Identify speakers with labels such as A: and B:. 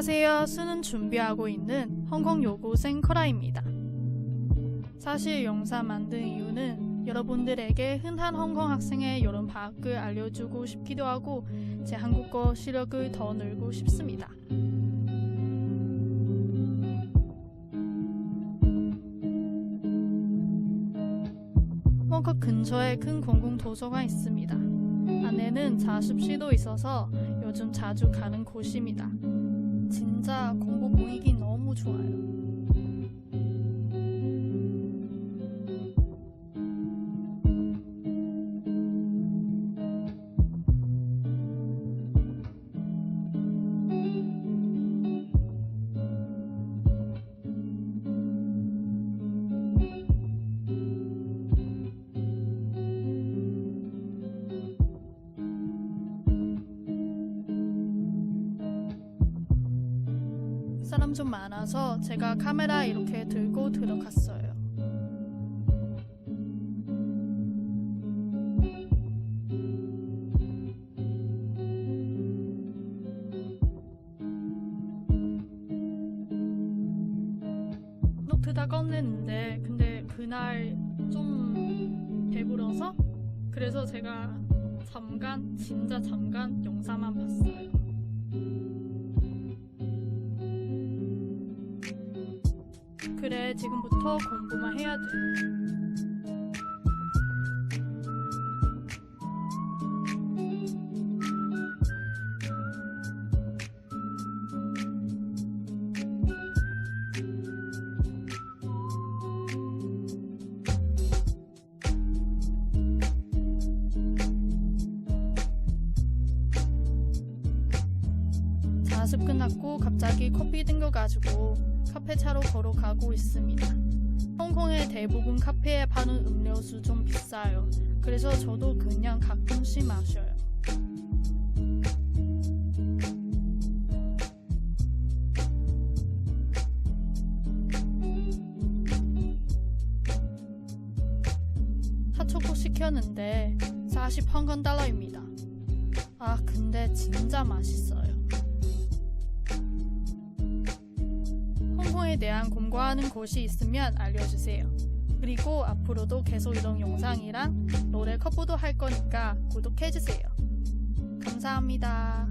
A: 안녕하세요. 수능 준비하고 있는 홍콩 요고생 코라입니다. 사실 영상 만든 이유는 여러분들에게 흔한 홍콩 학생의 여름 방학을 알려주고 싶기도 하고 제 한국어 실력을 더 늘고 싶습니다. 홍콩 근처에 큰 공공 도서관 있습니다. 안에는 자습실도 있어서 요즘 자주 가는 곳입니다. 진짜 공부 분위기 너무 좋아요. 사람 좀 많아서 제가 카메라 이렇게 들고 들어갔어요. 노트 다 꺼냈는데 근데 그날 좀 배불러서 그래서 제가 잠깐 진짜 잠깐 영상만 봤어요. 그래 지금부터 공부만 해야 돼. 자습 끝났고 갑자기 커피 땡겨가지고 카페 차로 걸어가고 있습니다. 홍콩의 대부분 카페에 파는 음료수 좀 비싸요. 그래서 저도 그냥 가끔씩 마셔요. 핫초코 시켰는데 40 헝건 달러입니다. 아 근데 진짜 맛있어요. 홍콩에 대한 공부하는 곳이 있으면 알려주세요. 그리고 앞으로도 계속 이런 영상이랑 노래 커버도 할 거니까 구독해주세요. 감사합니다.